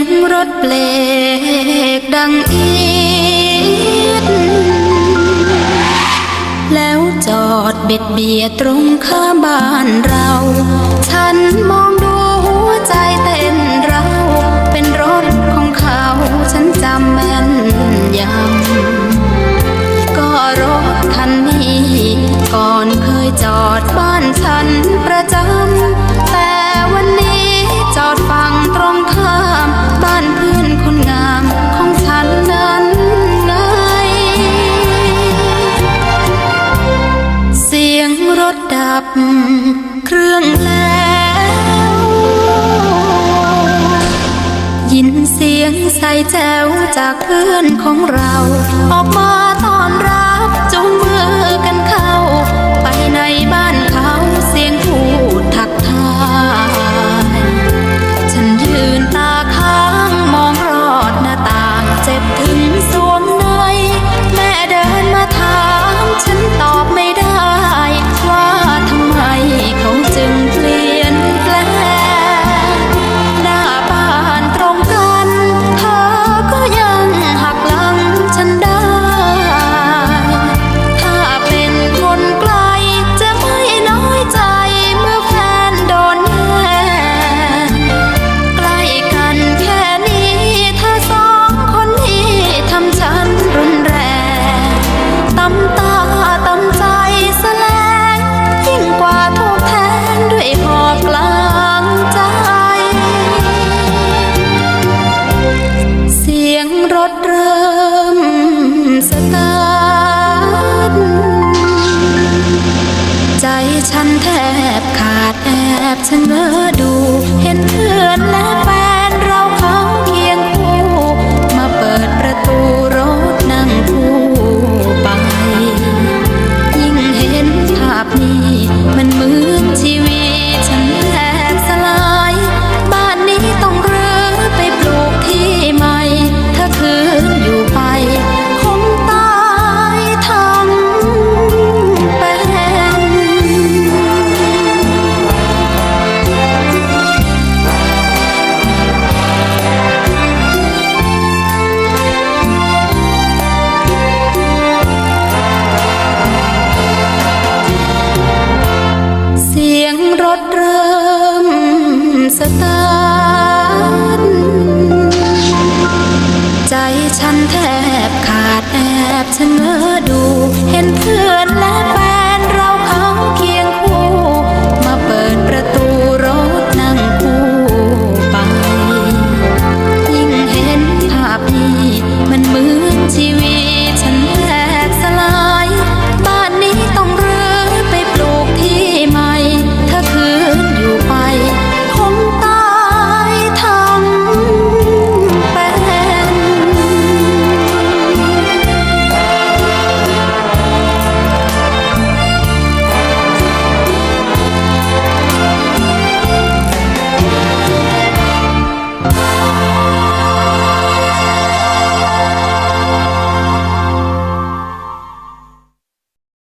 ងរត់ភ្លេកดังអ៊ី ดเบ็ดเบียดตรงข้ามบ้านเรา ฉันมองดูหัวใจเต้นเรา เป็นรถของเขาฉันจำแม่นยำก็รถคันนี้ ก่อนเคยจอดบ้านฉันประ ถดับ เครื่องแล้ว ยินเสียงใส่แจวจากเพื่อนของเรา ออกมาตอนรับจูงมือกันเข้า ไปในบ้านเขาเสียงพูดทักทายฉันยืนตาค้างมองรอดหน้าต่างเจ็บถึง ฉันแทบขาดแอบฉันเง้อดู เห็นเพื่อนแล้วาร์ทใจฉันแทบขาดแอบชะเง้อดูเห็น